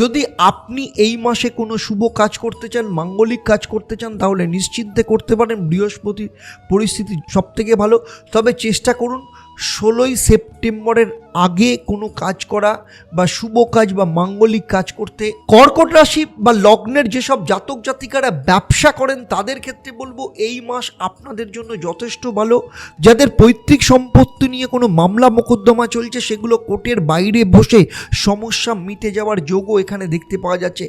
যদি আপনি এই মাসে কোনো শুভ কাজ করতে চান, মাঙ্গলিক কাজ করতে চান, তাহলে নিশ্চিন্তে করতে পারেন বৃহস্পতির পরিস্থিতি সবথেকে ভালো। তবে চেষ্টা করুন ষোলোই সেপ্টেম্বরের আগে কোনো কাজ করা বা শুভ কাজ বা মাঙ্গলিক কাজ করতে কর্কট রাশি বা লগ্নের যেসব জাতক জাতিকারা ব্যবসা করেন তাদের ক্ষেত্রে বলব এই মাস আপনাদের জন্য যথেষ্ট ভালো। যাদের পৈতৃক সম্পত্তি নিয়ে কোনো মামলা মোকদ্দমা চলছে, সেগুলো কোর্টের বাইরে বসে সমস্যা মিটে যাওয়ার যোগও এখানে দেখতে পাওয়া যাচ্ছে।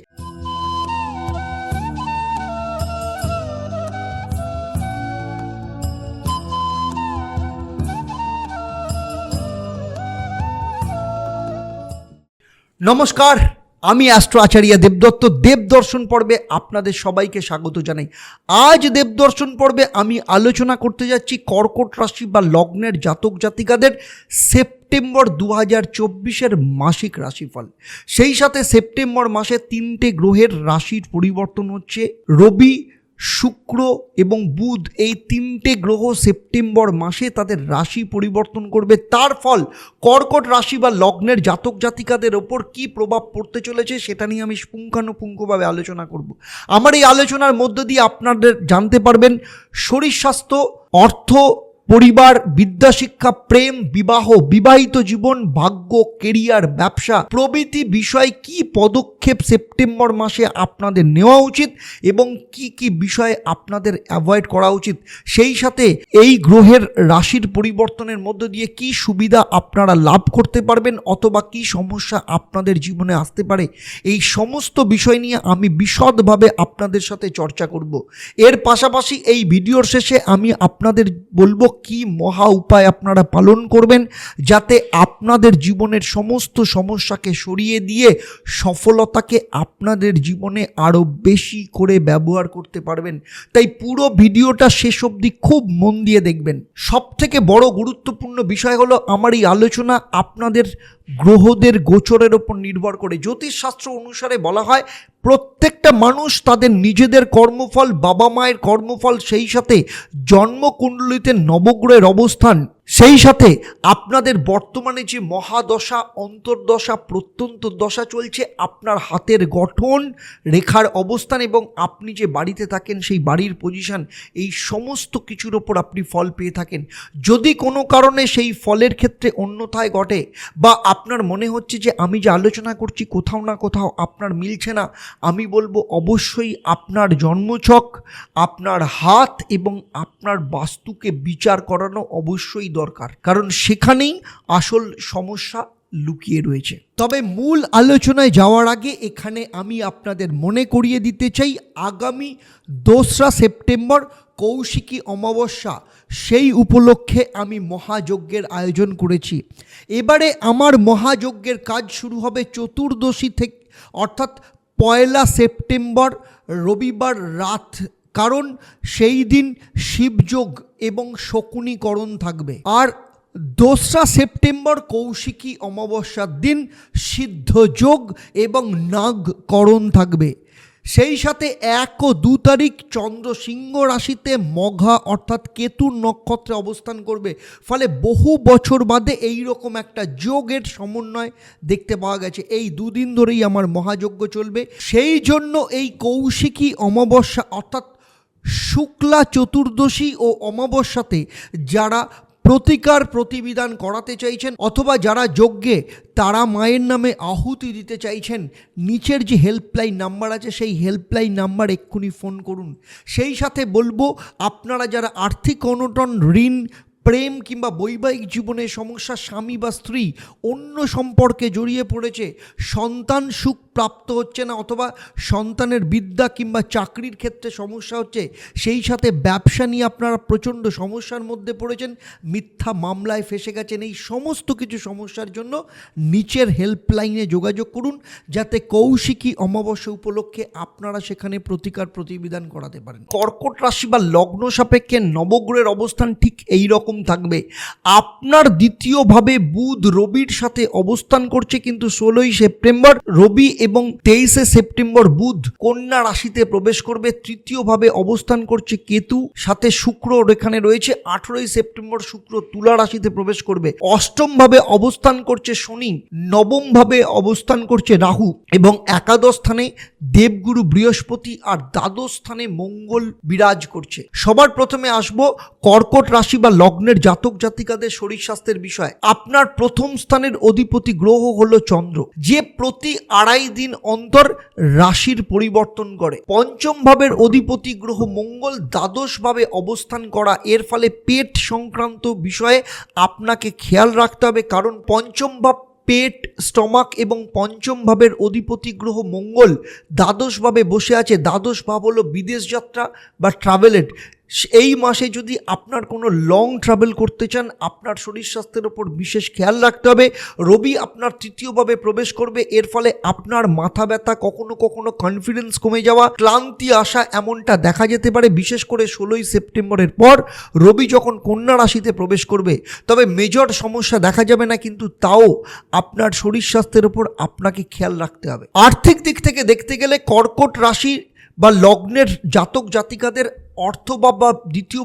নমস্কার, আমি অ্যাস্ট্রো আচার্য দেবদত্ত। দেবদর্শন পর্বে আপনাদের সবাইকে স্বাগত জানাই। আজ দেবদর্শন পর্বে আমি আলোচনা করতে যাচ্ছি কর্কট রাশি বা লগ্নের জাতক জাতিকাদের সেপ্টেম্বর দু হাজার চব্বিশের মাসিক রাশিফল। সেই সাথে সেপ্টেম্বর মাসে তিনটে গ্রহের রাশির পরিবর্তন হচ্ছে। রবি শুক্র এবং বুধ এই তিনটে গ্রহ সেপ্টেম্বর মাসে তাদের রাশি পরিবর্তন করবে। তার ফল কর্কট রাশি বা লগ্নের জাতক জাতিকাদের ওপর কি প্রভাব পড়তে চলেছে সেটা নিয়ে আমি পুঙ্খানুপুঙ্খভাবে আলোচনা করব। আমার এই আলোচনার মধ্য দিয়ে আপনাদের জানতে পারবেন, শরীর স্বাস্থ্য, অর্থ পরিবার বিদ্যাশিক্ষা প্রেম, বিবাহ, বিবাহিত জীবন, ভাগ্য, কেরিয়ার, ব্যবসা প্রভৃতি বিষয় কি পদক্ষেপ সেপ্টেম্বর মাসে আপনাদের নেওয়া উচিত এবং কি কি বিষয় আপনাদের অ্যাভয়েড করা উচিত? সেই সাথে এই গ্রহের রাশির পরিবর্তনের মধ্য দিয়ে কি সুবিধা আপনারা লাভ করতে পারবেন অথবা কি সমস্যা আপনাদের জীবনে আসতে পারে? এই সমস্ত বিষয় নিয়ে আমি বিশদভাবে আপনাদের সাথে চর্চা করব। এর পাশাপাশি এই ভিডিওর শেষে আমি আপনাদের বলব কি মহা উপায় আপনারা পালন করবেন যাতে আপনাদের জীবনের সমস্ত সমস্যাকে সরিয়ে দিয়ে সফলতাকে আপনাদের জীবনে আরও বেশি করে ব্যবহার করতে পারবেন। তাই পুরো ভিডিওটা শেষ অবধি খুব মন দিয়ে দেখবেন। সব থেকে বড় গুরুত্বপূর্ণ বিষয় হলো আমার এই আলোচনা আপনাদের গ্রহদের গোচরের ওপর নির্ভর করে। জ্যোতিষশাস্ত্র অনুসারে বলা হয়, প্রত্যেকটা মানুষ তাদের নিজেদের কর্মফল, বাবা মায়ের কর্মফল, সেই সাথে জন্মকুণ্ডলিতে নবগ্রহের অবস্থান সেই সাথে আপনাদের বর্তমানে যে মহাদশা, অন্তর্দশা, প্রত্যন্ত দশা চলছে, আপনার হাতের গঠন, রেখার অবস্থান এবং আপনি যে বাড়িতে থাকেন, সেই বাড়ির পজিশন এই সমস্ত কিছুর ওপর আপনি ফল পেয়ে থাকেন। যদি কোনো কারণে সেই ফলের ক্ষেত্রে অন্যথায় ঘটে বা আপনার মনে হচ্ছে যে আমি যে আলোচনা করছি, কোথাও না কোথাও আপনার মিলছে না, আমি বলব অবশ্যই আপনার জন্মছক, আপনার হাত এবং আপনার বাস্তুকে বিচার করানো অবশ্যই কারণ সেখানেই আসল সমস্যা লুকিয়ে রয়েছে। তবে মূল আলোচনায় যাওয়ার আগে এখানে আমি আপনাদের মনে করিয়ে দিতে চাই, আগামী দোসরা সেপ্টেম্বর কৌশিকী অমাবস্যা, সেই উপলক্ষে আমি মহাযজ্ঞের আয়োজন করেছি। এবারে আমার মহাযজ্ঞের কাজ শুরু হবে চতুর্দশী থেকে অর্থাৎ পয়লা সেপ্টেম্বর রবিবার রাত। কারণ সেই দিন শিবযোগ এবং শকুনীকরণ থাকবে। আর দোসরা সেপ্টেম্বর কৌশিকী অমাবস্যার দিন সিদ্ধযোগ এবং নাগকরণ থাকবে। সেই সাথে এক ও দু তারিখ চন্দ্র সিংহ রাশিতে মঘা অর্থাৎ কেতুর নক্ষত্রে অবস্থান করবে। ফলে বহু বছর বাদে এই রকম একটা যোগের সমন্বয় দেখতে পাওয়া গেছে। এই দুদিন ধরেই আমার মহাযজ্ঞ চলবে। সেই জন্য এই কৌশিকী অমাবস্যা অর্থাৎ শুক্লা চতুর্দশী ও অমাবস্যাতে যারা প্রতিকার প্রতিবিধান করাতে চাইছেন অথবা যারা যজ্ঞে তারা মায়ের নামে আহুতি দিতে চাইছেন, নিচের যে হেল্পলাইন নাম্বার আছে সেই হেল্পলাইন নাম্বার এক্ষুনি ফোন করুন। সেই সাথে বলব, আপনারা যারা আর্থিক অনটন, ঋণ প্রেম কিংবা বৈবাহিক জীবনে সমস্যা স্বামী বা স্ত্রী, অন্য সম্পর্কে জড়িয়ে পড়েছে, সন্তান সুখ প্রাপ্ত হচ্ছে না অথবা সন্তানের বিদ্যা কিংবা চাকরির ক্ষেত্রে সমস্যা হচ্ছে, সেই সাথে ব্যবসা নিয়ে আপনারা প্রচণ্ড সমস্যার মধ্যে পড়েছেন, মিথ্যা মামলায় ফেসে গেছেন, এই সমস্ত কিছু সমস্যার জন্য নিচের হেল্পলাইনে যোগাযোগ করুন, যাতে কৌশিকী অমাবস্যা উপলক্ষে আপনারা সেখানে প্রতিকার প্রতিবিধান করাতে পারেন। কর্কট রাশি বা লগ্ন সাপেক্ষে নবগ্রহের অবস্থান ঠিক এই রকম রকম থাকবে। আপনার দ্বিতীয়ভাবে বুধ রবির সাথে অবস্থান করছে কিন্তু ষোলোই সেপ্টেম্বর, রবি এবং তেইশে সেপ্টেম্বর বুধ কন্যা রাশিতে প্রবেশ করবে। তৃতীয়ভাবে অবস্থান করছে কেতু, সাথে শুক্র এখানে রয়েছে। আঠেরোই সেপ্টেম্বর শুক্র তুলা রাশিতে প্রবেশ করবে। অষ্টম ভাবে অবস্থান করছে শনি নবম ভাবে অবস্থান করছে রাহু এবং একাদশ স্থানে দেবগুরু বৃহস্পতি আর দ্বাদশ স্থানে মঙ্গল বিরাজ করছে। সবার প্রথমে আসব কর্কট রাশি বা লগ্নের জাতক জাতিকাদের শরীর স্বাস্থ্যের বিষয়। আপনার প্রথম স্থানের অধিপতি গ্রহ হলো চন্দ্র। যে প্রতি আড়াই দিন অন্তর রাশির পরিবর্তন করে। পঞ্চম ভাবের অধিপতি গ্রহ মঙ্গল দ্বাদশ ভাবে অবস্থান করা। এর ফলে পেট সংক্রান্ত বিষয়ে আপনাকে খেয়াল রাখতে হবে। কারণ পঞ্চম ভাব পেট, স্টমাক এবং পঞ্চম ভাবের অধিপতি গ্রহ মঙ্গল দ্বাদশভাবে বসে আছে। দ্বাদশ ভাব হলো বিদেশ যাত্রা বা ট্রাভেলেড এই মাসে যদি আপনার কোনো লং ট্রাভেল করতে চান, আপনার শরীর স্বাস্থ্যের ওপর বিশেষ খেয়াল রাখতে হবে। রবি আপনার তৃতীয়ভাবে প্রবেশ করবে, এর ফলে আপনার মাথা ব্যথা, কখনো কখনো কনফিডেন্স কমে যাওয়া, ক্লান্তি আসা এমনটা দেখা যেতে পারে, বিশেষ করে ষোলোই সেপ্টেম্বরের পর। রবি যখন কন্যা রাশিতে প্রবেশ করবে, তবে মেজর সমস্যা দেখা যাবে না, কিন্তু তাও আপনার শরীর স্বাস্থ্যের ওপর আপনাকে খেয়াল রাখতে হবে। আর্থিক দিক থেকে দেখতে গেলে কর্কট রাশি বা লগ্নের জাতক জাতিকাদের অর্থ বা বা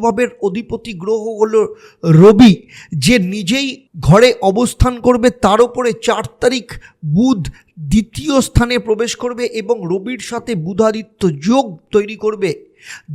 ভাবের অধিপতি গ্রহ হল রবি, যে নিজেই ঘরে অবস্থান করবে, তার উপরে চার তারিখ বুধ দ্বিতীয় স্থানে প্রবেশ করবে এবং রবির সাথে বুধাদিত্য যোগ তৈরি করবে।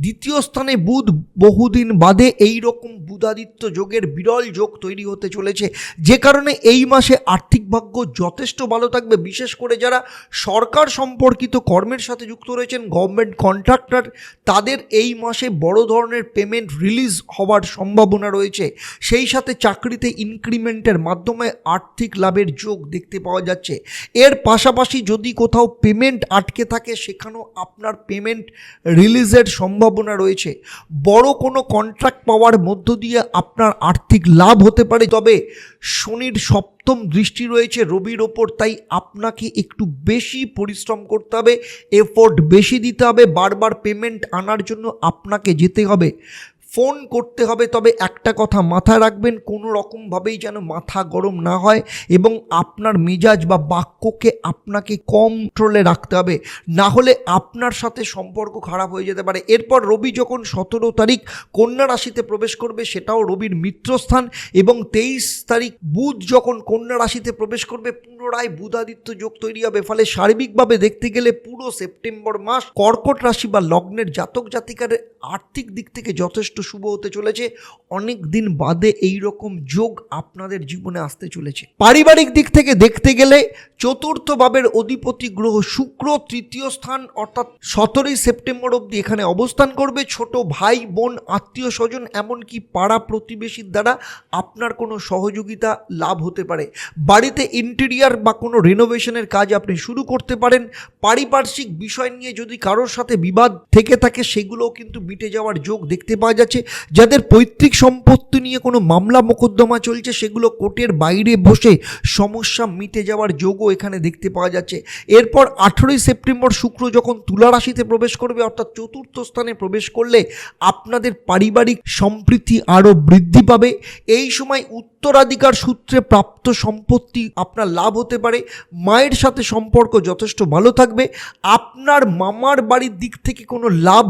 দ্বিতীয় স্থানে বুধ বহুদিন বাদে এই রকম বুধাদিত্য যোগের বিরল যোগ তৈরি হতে চলেছে, যে কারণে এই মাসে আর্থিক ভাগ্য যথেষ্ট ভালো থাকবে, বিশেষ করে যারা সরকার সম্পর্কিত কর্মের সাথে যুক্ত রয়েছেন গভর্নমেন্ট কন্ট্রাক্টর তাদের এই মাসে বড় ধরনের পেমেন্ট রিলিজ হওয়ার সম্ভাবনা রয়েছে। সেই সাথে চাকরিতে ইনক্রিমেন্টের মাধ্যমে আর্থিক লাভের যোগ দেখতে পাওয়া যাচ্ছে। এর পাশাপাশি যদি কোথাও পেমেন্ট আটকে থাকে, সেখানেও আপনার পেমেন্ট রিলিজের সম্ভাবনা রয়েছে। বড় কোনো কন্ট্রাক্ট পাওয়ার মধ্য দিয়ে আপনার আর্থিক লাভ হতে পারে, তবে শনির সপ্তম দৃষ্টি রয়েছে রবির ওপর, তাই আপনাকে একটু বেশি পরিশ্রম করতে হবে এফোর্ট বেশি দিতে হবে, বারবার পেমেন্ট আনার জন্য আপনাকে যেতে হবে। ফোন করতে হবে, তবে একটা কথা মাথায় রাখবেন, কোনো রকমভাবেই যেন মাথা গরম না হয় এবং আপনার মেজাজ বা বাক্যকে আপনাকে কন্ট্রোলে রাখতে হবে। না হলে আপনার সাথে সম্পর্ক খারাপ হয়ে যেতে পারে। এরপর রবি যখন সতেরো তারিখ কন্যা রাশিতে প্রবেশ করবে, সেটাও রবির মিত্রস্থান এবং তেইশ তারিখ বুধ যখন কন্যা রাশিতে প্রবেশ করবে, পুনরায় বুধাদিত্য যোগ তৈরি হবে। ফলে সার্বিকভাবে দেখতে গেলে পুরো সেপ্টেম্বর মাস কর্কট রাশি বা লগ্নের জাতক জাতিকার আর্থিক দিক থেকে যথেষ্ট শুভ হতে চলেছে। অনেক দিন বাদে এই রকম যোগ আপনাদের জীবনে আসতে চলেছে। পারিবারিক দিক থেকে দেখতে গেলে চতুর্থ ভাবের অধিপতি গ্রহ শুক্র তৃতীয় স্থান অর্থাৎ সতেরোই সেপ্টেম্বর অবধি এখানে অবস্থান করবে। ছোট ভাই, বোন, আত্মীয় স্বজন এমনকি পাড়া প্রতিবেশীর দ্বারা আপনার কোনো সহযোগিতা লাভ হতে পারে। বাড়িতে ইন্টেরিয়ার বা কোনো রেনোভেশনের কাজ আপনি শুরু করতে পারেন। পারিপার্শ্বিক বিষয় নিয়ে যদি কারোর সাথে বিবাদ থেকে থাকে, সেগুলোও কিন্তু মিটে যাওয়ার যোগ দেখতে পাওয়া যাচ্ছে। যাদের পৈতৃক সম্পত্তি নিয়ে কোনো মামলা মোকদ্দমা চলছে, সেগুলো কোর্টের বাইরে বসে সমস্যা মিটে যাওয়ার যোগও এখানে দেখতে পাওয়া যাচ্ছে। এরপর আঠেরোই সেপ্টেম্বর শুক্র যখন তুলা রাশিতে প্রবেশ করবে, অর্থাৎ চতুর্থ স্থানে প্রবেশ করলে আপনাদের পারিবারিক সম্প্রীতি আরও বৃদ্ধি পাবে। এই সময় উত্তরাধিকার সূত্রে প্রাপ্ত সম্পত্তি আপনার লাভ হতে পারে, মায়ের সাথে সম্পর্ক যথেষ্ট ভালো থাকবে, আপনার মামার বাড়ির দিক থেকে কোনো লাভ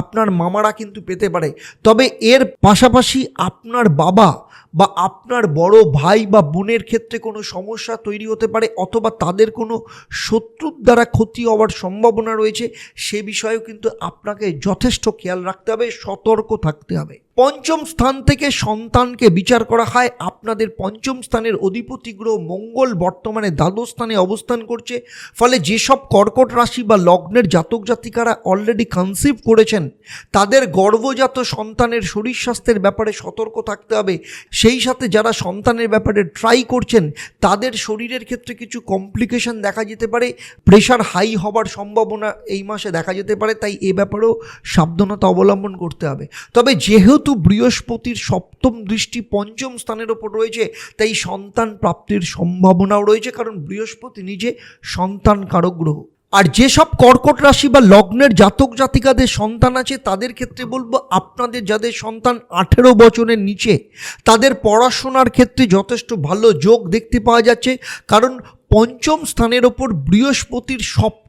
আপনার মামারা কিন্তু পেতে পারে। তবে এর পাশাপাশি আপনার বাবা বা আপনার বড় ভাই বা বোনের ক্ষেত্রে কোনো সমস্যা তৈরি হতে পারে অথবা তাদের কোনো শত্রুর দ্বারা ক্ষতি হওয়ার সম্ভাবনা রয়েছে, সে বিষয়েও কিন্তু আপনাকে যথেষ্ট খেয়াল রাখতে হবে, সতর্ক থাকতে হবে। পঞ্চম স্থান থেকে সন্তানকে বিচার করা হয়। আপনাদের পঞ্চম স্থানের অধিপতি গ্রহ মঙ্গল বর্তমানে দ্বাদশ স্থানে অবস্থান করছে। ফলে যেসব কর্কট রাশি বা লগ্নের জাতক জাতিকারা অলরেডি কনসিভ করেছেন, তাদের গর্ভজাত সন্তানের শরীর স্বাস্থ্যের ব্যাপারে সতর্ক থাকতে হবে। সেই সাথে যারা সন্তানের ব্যাপারে ট্রাই করছেন, তাদের শরীরের ক্ষেত্রে কিছু কমপ্লিকেশন দেখা যেতে পারে। প্রেশার হাই হবার সম্ভাবনা এই মাসে দেখা যেতে পারে। তাই এ ব্যাপারেও সাবধানতা অবলম্বন করতে হবে। তবে যেহেতু বৃহস্পতির সপ্তম দৃষ্টি পঞ্চম স্থানের ওপর রয়েছে, তাই সন্তান প্রাপ্তির সম্ভাবনাও রয়েছে, কারণ বৃহস্পতি নিজে সন্তান কারক গ্রহ। আর যেসব কর্কট রাশি বা লগ্নের জাতক জাতিকাদের সন্তান আছে, তাদের ক্ষেত্রে বলব আপনাদের যাদের সন্তান আঠেরো বছরের নিচে, তাদের পড়াশোনার ক্ষেত্রে যথেষ্ট ভালো যোগ দেখতে পাওয়া যাচ্ছে, কারণ পঞ্চম স্থানের ওপর বৃহস্পতির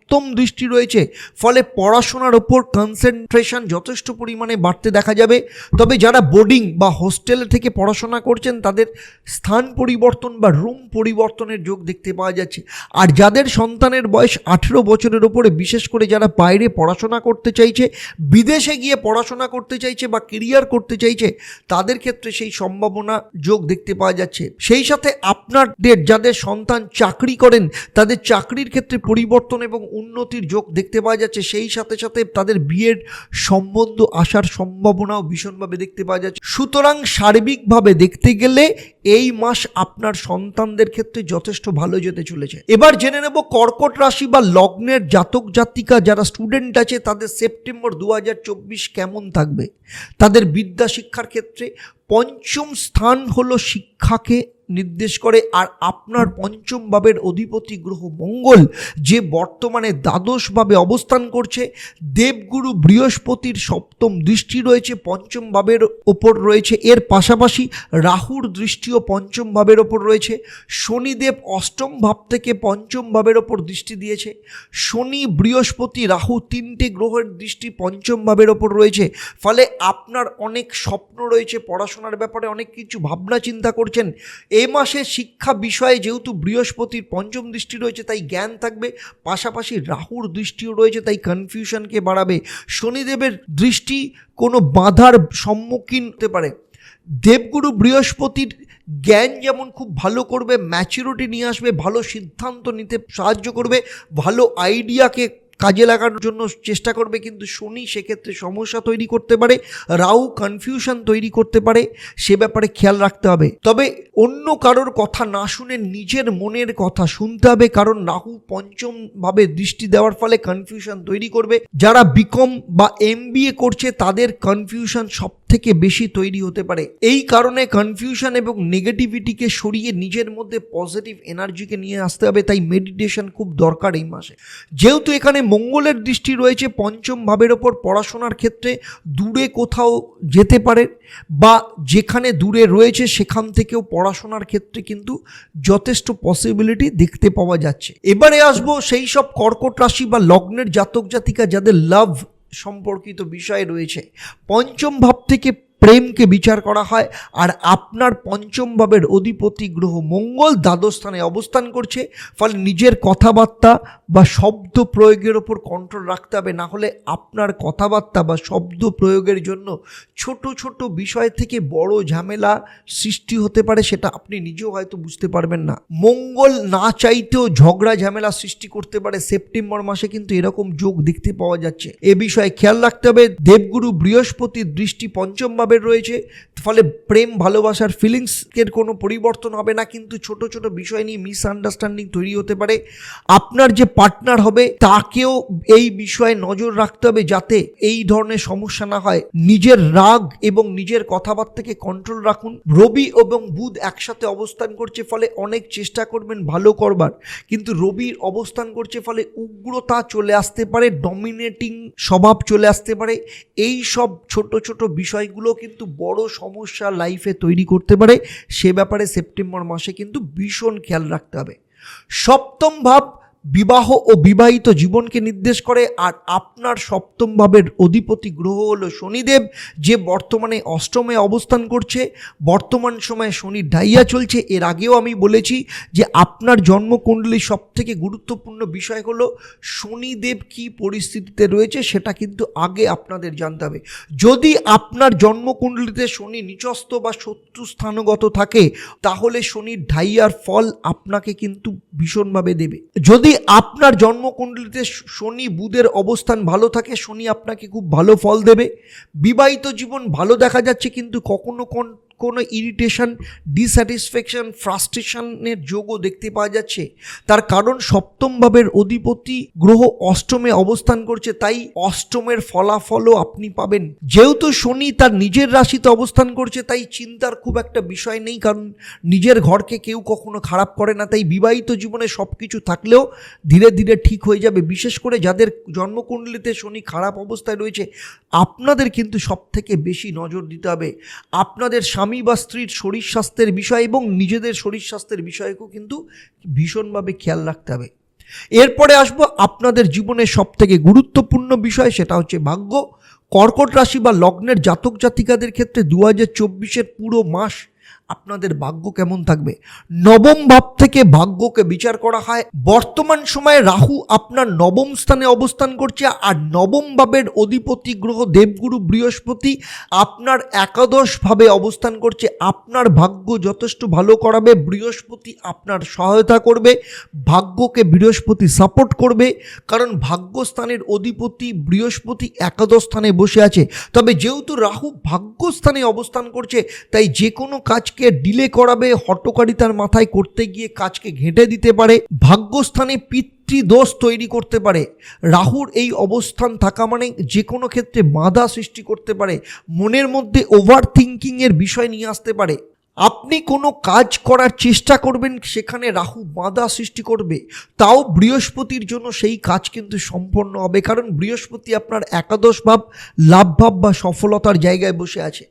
সপ্তম দৃষ্টি রয়েছে। ফলে পড়াশোনার ওপর কনসেন্ট্রেশন যথেষ্ট পরিমাণে বাড়তে দেখা যাবে। তবে যারা বোর্ডিং বা হোস্টেল থেকে পড়াশোনা করছেন, তাদের স্থান পরিবর্তন বা রুম পরিবর্তনের যোগ দেখতে পাওয়া যাচ্ছে। আর যাদের সন্তানের বয়স আঠেরো বছরের ওপরে, বিশেষ করে যারা বাইরে পড়াশোনা করতে চাইছে, বিদেশে গিয়ে পড়াশোনা করতে চাইছে বা কেরিয়ার করতে চাইছে, তাদের ক্ষেত্রে সেই সম্ভাবনা যোগ দেখতে পাওয়া যাচ্ছে। সেই সাথে আপনাদের, যাদের সন্তান চাকরি করেন, তাদের চাকরির ক্ষেত্রে পরিবর্তন এবং উন্নতির যোগ দেখতে পাওয়া যাচ্ছে, সেই সাথে সাথে তাদের বিয়ের সম্বন্ধ আসার সম্ভাবনাও ভীষণভাবে দেখতে পাওয়া যাচ্ছে। সুতরাং সার্বিকভাবে দেখতে গেলে এই মাস আপনার সন্তানদের ক্ষেত্রে যথেষ্ট ভালো যেতে চলেছে। এবার জেনে নেব কর্কট রাশি বা লগ্নের জাতক জাতিকা যারা স্টুডেন্ট আছে, তাদের সেপ্টেম্বর দু হাজার চব্বিশ কেমন থাকবে? তাদের বিদ্যা শিক্ষার ক্ষেত্রে পঞ্চম স্থান হলো শিক্ষাকে নির্দেশ করে আর আপনার পঞ্চম ভাবের অধিপতি গ্রহ মঙ্গল যে বর্তমানে দ্বাদশভাবে অবস্থান করছে, দেবগুরু বৃহস্পতির সপ্তম দৃষ্টি রয়েছে, পঞ্চম ভাবের ওপর রয়েছে, এর পাশাপাশি রাহুর দৃষ্টিও পঞ্চম ভাবের ওপর রয়েছে, শনিদেব অষ্টম ভাব থেকে পঞ্চম ভাবের ওপর দৃষ্টি দিয়েছে, শনি বৃহস্পতি রাহু তিনটে গ্রহের দৃষ্টি পঞ্চম ভাবের ওপর রয়েছে, ফলে আপনার অনেক স্বপ্ন রয়েছে, পড়াশোনার ব্যাপারে অনেক কিছু ভাবনা চিন্তা করছেন এ মাসে শিক্ষা বিষয়ে যেহেতু বৃহস্পতির পঞ্চম দৃষ্টি রয়েছে, তাই জ্ঞান থাকবে। পাশাপাশি রাহুর দৃষ্টিও রয়েছে, তাই কনফিউশনকে বাড়াবে। শনিদেবের দৃষ্টি কোনো বাধার সম্মুখীন হতে পারে। দেবগুরু বৃহস্পতির জ্ঞান যেমন খুব ভালো করবে ম্যাচিউরিটি নিয়ে আসবে, ভালো সিদ্ধান্ত নিতে সাহায্য করবে, ভালো আইডিয়াকে কাজে লাগানোর জন্য চেষ্টা করবে, কিন্তু শনি সেক্ষেত্রে সমস্যা তৈরি করতে পারে রাউ কনফিউশন তৈরি করতে পারে, সে ব্যাপারে খেয়াল রাখতে হবে। তবে অন্য কারোর কথা না শুনে নিজের মনের কথা শুনতে হবে, কারণ রাহু পঞ্চমভাবে দৃষ্টি দেওয়ার ফলে কনফিউশন তৈরি করবে। যারা বিকম বা এম করছে, তাদের কনফিউশন সব থেকে বেশি তৈরি হতে পারে। এই কারণে কনফিউশন এবং নেগেটিভিটিকে সরিয়ে নিজের মধ্যে পজিটিভ এনার্জিকে নিয়ে আসতে হবে, তাই মেডিটেশন খুব দরকার এই মাসে। যেহেতু এখানে মঙ্গলের দৃষ্টি রয়েছে, পঞ্চম ভাবের ওপর পড়াশোনার ক্ষেত্রে দূরে কোথাও যেতে পারে বা যেখানে দূরে রয়েছে, সেখান থেকেও পড়াশোনার ক্ষেত্রে কিন্তু যথেষ্ট পসিবিলিটি দেখতে পাওয়া যাচ্ছে। এবারে আসব সেই সব কর্কট রাশি বা লগ্নের জাতক জাতিকা যাদের লাভ সম্পর্কিত বিষয় রয়েছে। পঞ্চম ভাব থেকে প্রেমকে বিচার করা হয় আর আপনার পঞ্চম ভাবের অধিপতি গ্রহ মঙ্গল দ্বাদশ স্থানে অবস্থান করছে। ফলে নিজের কথাবার্তা বা শব্দ প্রয়োগের ওপর কন্ট্রোল রাখতে হবে। না হলে আপনার কথাবার্তা বা শব্দ প্রয়োগের জন্য ছোট ছোট বিষয় থেকে বড় ঝামেলা সৃষ্টি হতে পারে সেটা আপনি নিজেও হয়তো বুঝতে পারবেন না। মঙ্গল না চাইতেও ঝগড়া, ঝামেলা সৃষ্টি করতে পারে। সেপ্টেম্বর মাসে কিন্তু এরকম যোগ দেখতে পাওয়া যাচ্ছে। এ বিষয়ে খেয়াল রাখতে হবে। দেবগুরু বৃহস্পতির দৃষ্টি পঞ্চম ভাবের রয়েছে, ফলে প্রেম, ভালোবাসার ফিলিংসের কোনো পরিবর্তন হবে না, কিন্তু ছোট ছোট বিষয় নিয়ে মিসআন্ডারস্ট্যান্ডিং তৈরি হতে পারে। আপনার যে পার্টনার হবে, তাকেও এই বিষয়ে নজর রাখতে হবে যাতে এই ধরনের সমস্যা না হয়। নিজের রাগ এবং নিজের কথাবার্তাকে কন্ট্রোল রাখুন। রবি এবং বুধ একসাথে অবস্থান করছে, ফলে অনেক চেষ্টা করবেন ভালো করবার। কিন্তু রবির অবস্থান করছে, ফলে উগ্রতা চলে আসতে পারে ডমিনেটিং স্বভাব চলে আসতে পারে। এই সব ছোট ছোট বিষয়গুলো কিন্তু বড় সমস্যা লাইফে তৈরি করতে পারে, সে ব্যাপারে সেপ্টেম্বর মাসে কিন্তু ভীষণ খেয়াল রাখতে হবে। সপ্তম ভাব বিবাহ ও বিবাহিত জীবনকে নির্দেশ করে, আর আপনার সপ্তম ভাবের অধিপতি গ্রহ হল শনিদেব, যে বর্তমানে অষ্টমে অবস্থান করছে। বর্তমান সময়ে শনি ডাইয়া চলছে। এর আগেও আমি বলেছি যে আপনার জন্মকুণ্ডলীর সব থেকে গুরুত্বপূর্ণ বিষয় হলো শনিদেব কি পরিস্থিতিতে রয়েছে, সেটা কিন্তু আগে আপনাদের জানতে হবে। যদি আপনার জন্মকুণ্ডলিতে শনি নিচস্থ বা শত্রু স্থানগত থাকে, তাহলে শনির ঢাইয়ার ফল আপনাকে কিন্তু ভীষণভাবে দেবে। যদি আপনার জন্মকুণ্ডলিতে শনি বুধের অবস্থান ভালো থাকে, শনি আপনাকে খুব ভালো ফল দেবে। বিবাহিত জীবন ভালো দেখা যাচ্ছে, কিন্তু কখনো কোন কোনো ইরিটেশন ডিস্যাটিসফ্যাকশন ফ্রাস্ট্রেশনের যোগও দেখতে পাওয়া যাচ্ছে। তার কারণ সপ্তম ভাবের অধিপতি গ্রহ অষ্টমে অবস্থান করছে, তাই অষ্টমের ফলাফলও আপনি পাবেন। যেহেতু শনি তার নিজের রাশিতে অবস্থান করছে, তাই চিন্তার খুব একটা বিষয় নেই, কারণ নিজের ঘরকে কেউ কখনো খারাপ করে না, তাই বিবাহিত জীবনে সব কিছু থাকলেও ধীরে ধীরে ঠিক হয়ে যাবে। বিশেষ করে যাদের জন্মকুণ্ডলিতে শনি খারাপ অবস্থায় রয়েছে, আপনাদের কিন্তু সব থেকে বেশি নজর দিতে হবে। আপনাদের স্বামী বা স্ত্রীর শরীর স্বাস্থ্যের বিষয় এবং নিজেদের শরীর স্বাস্থ্যের বিষয়কেও কিন্তু ভীষণভাবে খেয়াল রাখতে হবে। এরপরে আসব আপনাদের জীবনের সব থেকে গুরুত্বপূর্ণ বিষয়, সেটা হচ্ছে ভাগ্য। কর্কট রাশি বা লগ্নের জাতক জাতিকাদের ক্ষেত্রে দু হাজার চব্বিশের পুরো মাস আপনাদের ভাগ্য কেমন থাকবে? নবম ভাব থেকে ভাগ্যকে বিচার করা হয়। বর্তমান সময়ে রাহু আপনার নবম স্থানে অবস্থান করছে আর নবম ভাবের অধিপতি গ্রহ দেবগুরু বৃহস্পতি আপনার একাদশ ভাবে অবস্থান করছে। আপনার ভাগ্য যথেষ্ট ভালো করাবে, বৃহস্পতি আপনার সহায়তা করবে, ভাগ্যকে বৃহস্পতি সাপোর্ট করবে, কারণ ভাগ্যস্থানের অধিপতি বৃহস্পতি একাদশ স্থানে বসে আছে। তবে যেহেতু রাহু ভাগ্যস্থানে অবস্থান করছে, তাই যে কোনো কাজকে ডিলে করাবে হটকারিতার মাথায় করতে গিয়ে কাজকে ঘেঁটে দিতে পারে, ভাগ্যস্থানে পিতৃদোষ তৈরি করতে পারে। রাহুর এই অবস্থান থাকা মানে যে কোনো ক্ষেত্রে বাধা সৃষ্টি করতে পারে, মনের মধ্যে ওভার থিঙ্কিংয়ের বিষয় নিয়ে আসতে পারে। আপনি কোনো কাজ করার চেষ্টা করবেন, সেখানে রাহু বাধা সৃষ্টি করবে, তাও বৃহস্পতির জন্য সেই কাজ কিন্তু সম্পন্ন হবে, কারণ বৃহস্পতি আপনার একাদশ ভাব, লাভ ভাব বা সফলতার জায়গায় বসে আছে।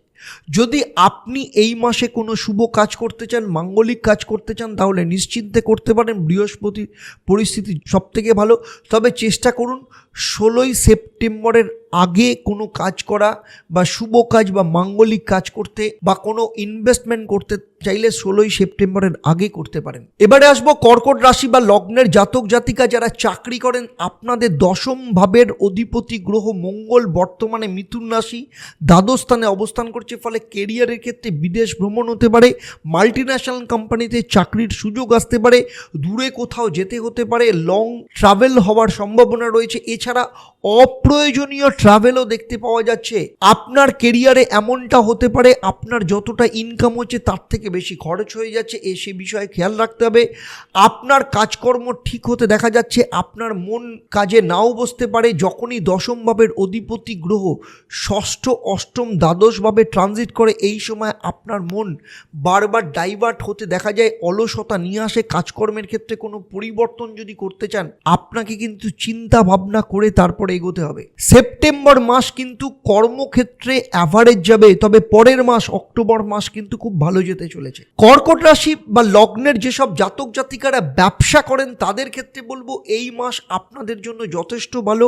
যদি আপনি এই মাসে কোনো শুভ কাজ করতে চান, মাঙ্গলিক কাজ করতে চান, তাহলে নিশ্চিন্তে করতে পারেন বৃহস্পতির পরিস্থিতি সবথেকে ভালো। তবে চেষ্টা করুন, ষোলোই সেপ্টেম্বরের আগে কোনো কাজ করা বা শুভ কাজ বা মাঙ্গলিক কাজ করতে বা কোনো ইনভেস্টমেন্ট করতে চাইলে ষোলোই সেপ্টেম্বরের আগে করতে পারেন। এবারে আসব কর্কট রাশি বা লগ্নের জাতক জাতিকা যারা চাকরি করেন, আপনাদের দশম ভাবের অধিপতি গ্রহ মঙ্গল বর্তমানে মিথুন রাশি, দ্বাদশ স্থানে অবস্থান করছে, ফলে কেরিয়ারের ক্ষেত্রে বিদেশ ভ্রমণ হতে পারে মাল্টিন্যাশনাল কোম্পানিতে চাকরির সুযোগ আসতে পারে, দূরে কোথাও যেতে হতে পারে লং ট্রাভেল হওয়ার সম্ভাবনা রয়েছে। এছাড়া অপ্রয়োজনীয় ট্রাভেলও দেখতে পাওয়া যাচ্ছে। আপনার কেরিয়ারে এমনটা হতে পারে, আপনার যতটা ইনকাম হচ্ছে তার থেকে বেশি খরচ হয়ে যাচ্ছে, এ সে বিষয়ে খেয়াল রাখতে হবে। আপনার কাজকর্ম ঠিক হতে দেখা যাচ্ছে, আপনার মন কাজে নাও বসতে পারে, যখনই দশম ভাবের অধিপতি গ্রহ ষষ্ঠ, অষ্টম দ্বাদশভাবে ট্রানজিট করে, এই সময় আপনার মন বারবার ডাইভার্ট হতে দেখা যায়, অলসতা নিয়ে আসে, কাজকর্মের ক্ষেত্রে কোনো পরিবর্তন যদি করতে চান, আপনাকে কিন্তু চিন্তা ভাবনা করে তারপরে এগোতে হবে। সেপ্টেম্বর মাস কিন্তু কর্মক্ষেত্রে অ্যাভারেজ যাবে, তবে পরের মাস, অক্টোবর মাস কিন্তু খুব ভালো যেতে চলেছে। কর্কট রাশি বা লগ্নের যেসব জাতক জাতিকারা ব্যবসা করেন, তাদের ক্ষেত্রে বলব এই মাস আপনাদের জন্য যথেষ্ট ভালো।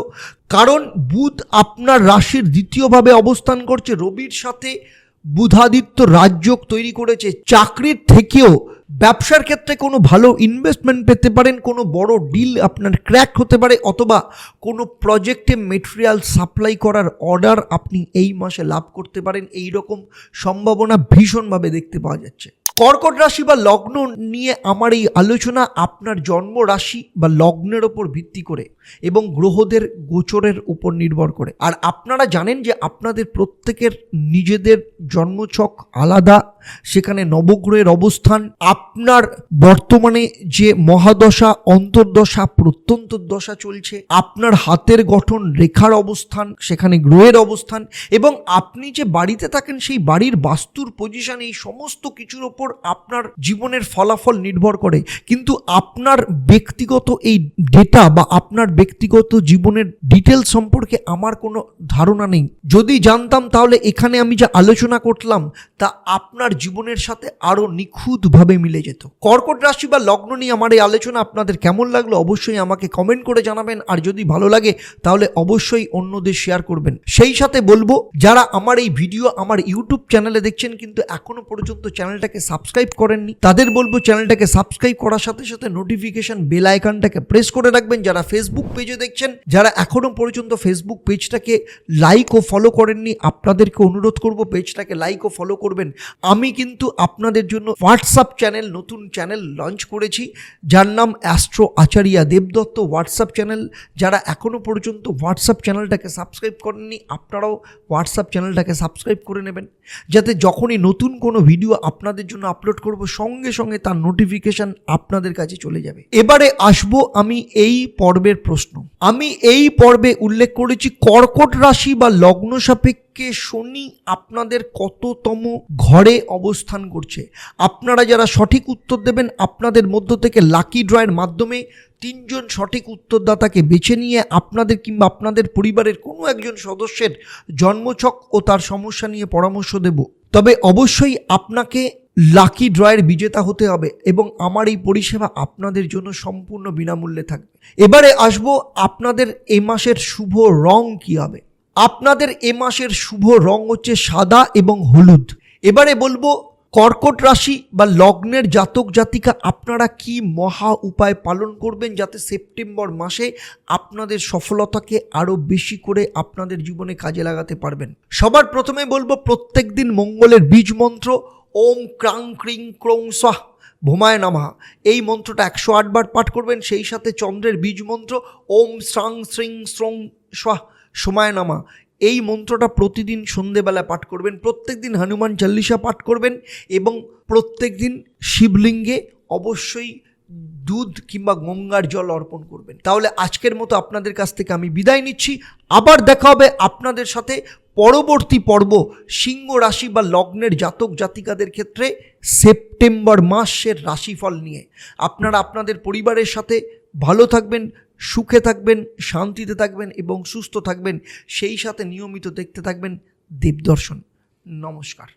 কারণ বুধ আপনার রাশির দ্বিতীয়ভাবে অবস্থান করছে। রবির সাথে বুধাদিত্য রাজযোগ তৈরি করেছে। চাকরির থেকেও ব্যবসার ক্ষেত্রে কোনো ভালো ইনভেস্টমেন্ট পেতে পারেন, কোনো বড় ডিল আপনার ক্র্যাক হতে পারে, অথবা কোনো প্রজেক্টে মেটেরিয়াল সাপ্লাই করার অর্ডার আপনি এই মাসে লাভ করতে পারেন। এই রকম সম্ভাবনা ভীষণভাবে দেখতে পাওয়া যাচ্ছে। কর্কট রাশি বা লগ্ন নিয়ে আমার এই আলোচনা আপনার জন্ম রাশি বা লগ্নের ওপর ভিত্তি করে এবং গ্রহদের গোচরের উপর নির্ভর করে। আর আপনারা জানেন যে আপনাদের প্রত্যেকের নিজেদের জন্মছক আলাদা সেখানে নবগ্রহের অবস্থান, আপনার বর্তমানে যে মহাদশা, অন্তর্দশা প্রত্যন্তর দশা চলছে, আপনার হাতের গঠন, রেখার অবস্থান, সেখানে গ্রহের অবস্থান, এবং আপনি যে বাড়িতে থাকেন, সেই বাড়ির বাস্তুর পজিশন এই সমস্ত কিছুর ওপর আপনার জীবনের ফলাফল নির্ভর করে। কিন্তু আপনার ব্যক্তিগত এই ডেটা বা আপনার ব্যক্তিগত জীবনের ডিটেল সম্পর্কে আমার কোনো ধারণা নেই। যদি জানতাম, তাহলে এখানে আমি যা আলোচনা করলাম, তা আপনার জীবনের সাথে আরও নিখুঁতভাবে মিলে যেত। কর্কট রাশি বা লগ্ন নিয়ে আমার এই আলোচনা আপনাদের কেমন লাগল অবশ্যই আমাকে কমেন্ট করে জানাবেন। আর যদি ভালো লাগে, তাহলে অবশ্যই অন্যদের শেয়ার করবেন। সেই সাথে বলব, যারা আমার এই ভিডিও আমার ইউটিউব চ্যানেলে দেখছেন কিন্তু এখনও পর্যন্ত চ্যানেলটাকে সাবস্ক্রাইব করেননি, তাদের বলব চ্যানেলটাকে সাবস্ক্রাইব করার সাথে সাথে নোটিফিকেশন বেল আইকনটাকে প্রেস করে রাখবেন। যারা ফেসবুক পেজে দেখছেন, যারা এখনও পর্যন্ত ফেসবুক পেজটাকে লাইক ও ফলো করেননি, আপনাদেরকে অনুরোধ করব পেজটাকে লাইক ও ফলো করবেন। আমি আমি কিন্তু আপনাদের জন্য হোয়াটসঅ্যাপ চ্যানেল নতুন চ্যানেল লঞ্চ করেছি। যার নাম astro Acharya Debdatta WhatsApp channel যারা এখনও পর্যন্ত হোয়াটসঅ্যাপ চ্যানেলটাকে সাবস্ক্রাইব করেননি, আপনারাও হোয়াটসঅ্যাপ চ্যানেলটাকে সাবস্ক্রাইব করে নেবেন। যাতে যখনই নতুন কোনো ভিডিও আপনাদের জন্য আপলোড করব, সঙ্গে সঙ্গে তার নোটিফিকেশান আপনাদের কাছে চলে যাবে। এবারে আসব আমি এই পর্বের প্রশ্ন। আমি এই পর্বে উল্লেখ করেছি কর্কট রাশি বা লগ্ন সাপেক্ষে শনি আপনাদের কততম ঘরে অবস্থান করছে। আপনারা যারা সঠিক উত্তর দেবেন, আপনাদের মধ্য থেকে লাকি ড্রয়ের মাধ্যমে তিনজন সঠিক উত্তরদাতাকে বেছে নিয়ে আপনাদের কিংবা আপনাদের পরিবারের কোনো একজন সদস্যের জন্মছক ও তার সমস্যা নিয়ে পরামর্শ দেব। তবে অবশ্যই আপনাকে লাকি ড্রয়ের বিজেতা হতে হবে এবং আমার এই পরিষেবা আপনাদের জন্য সম্পূর্ণ বিনামূল্যে থাকবে। এবারে আসব আপনাদের এ মাসের শুভ রং কি হবে? আপনাদের এ মাসের শুভ রং হচ্ছে সাদা এবং হলুদ। এবারে বলব, কর্কট রাশি বা লগ্নের জাতক জাতিকা আপনারা কি মহা উপায় পালন করবেন যাতে সেপ্টেম্বর মাসে আপনাদের সফলতাকে আরও বেশি করে আপনাদের জীবনে কাজে লাগাতে পারবেন? সবার প্রথমে বলব, প্রত্যেক দিন মঙ্গলের বীজ মন্ত্র, ওম ক্রাং ক্রিং ক্রং সাহ ভোমায় নামা। এই মন্ত্রটা একশো আটবার পাঠ করবেন, সেই সাথে চন্দ্রের বীজ মন্ত্র, ওম শ্রাং শ্রিং শ্রং স্বাহ সময় নামা এই মন্ত্রটা প্রতিদিন সন্ধেবেলা পাঠ করবেন প্রত্যেক দিন হনুমান চল্লিশা পাঠ করবেন এবং প্রত্যেক দিন শিবলিঙ্গে অবশ্যই দুধ কিংবা গঙ্গার জল অর্পণ করবেন। তাহলে আজকের মতো আপনাদের কাছ থেকে আমি বিদায় নিচ্ছি। আবার দেখা হবে আপনাদের সাথে পরবর্তী পর্ব সিংহ রাশি বা লগ্নের জাতক জাতিকাদের ক্ষেত্রে সেপ্টেম্বর মাসের রাশিফল নিয়ে। আপনারা আপনাদের পরিবারের সাথে ভালো থাকবেন সুখে থাকবেন শান্তিতে থাকবেন এবং সুস্থ থাকবেন সেই সাথে নিয়মিত দেখতে থাকবেন দেবদর্শন। নমস্কার।